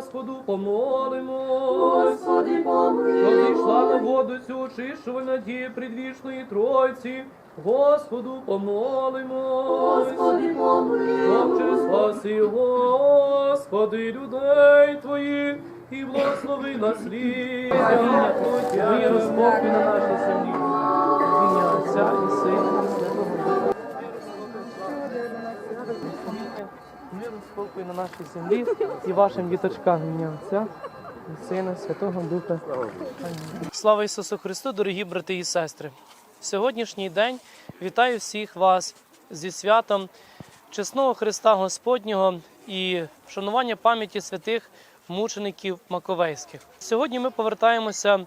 Господу помолимось. Господи, помилуй. Що зійшла на воду цю очищувальна надія предвічної Тройці, Господу помолимось. Господи, помилуй. Через спаси, Господи, людей Твоїх, і благослови наслідя Твоє. Мир спокій на нашій землі. Ім'я Отця і Сина і Святого Духа. Мир спокій на нашій землі і вашим діточкам Отця і Сина, Святого Духа. Слава Ісусу Христу, дорогі брати і сестри! В сьогоднішній день вітаю всіх вас зі святом чесного Христа Господнього і вшанування пам'яті святих мучеників Маковейських. Сьогодні ми повертаємося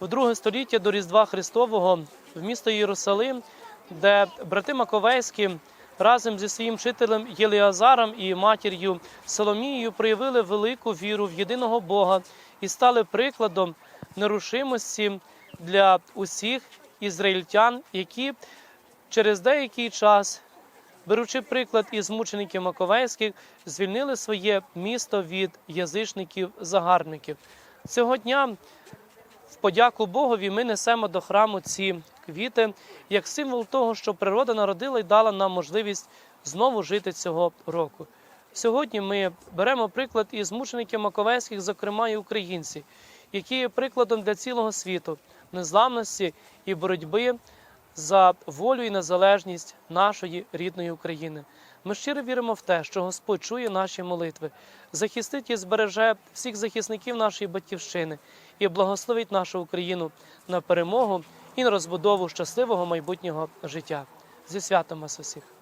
в друге століття до Різдва Христового в місто Єрусалим, де брати Маковейські разом зі своїм вчителем Єліазаром і матір'ю Соломією проявили велику віру в єдиного Бога і стали прикладом нерушимості для усіх ізраїльтян, які через деякий час, беручи приклад із мучеників Маковейських, звільнили своє місто від язичників-загарбників. Цього дня в подяку Богові ми несемо до храму ці квіти як символ того, що природа народила і дала нам можливість знову жити цього року. Сьогодні ми беремо приклад із мучеників Маковейських, зокрема і українці, які є прикладом для цілого світу незламності і боротьби за волю і незалежність нашої рідної України. Ми щиро віримо в те, що Господь чує наші молитви, захистить і збереже всіх захисників нашої батьківщини і благословить нашу Україну на перемогу і на розбудову щасливого майбутнього життя. Зі святом вас усіх!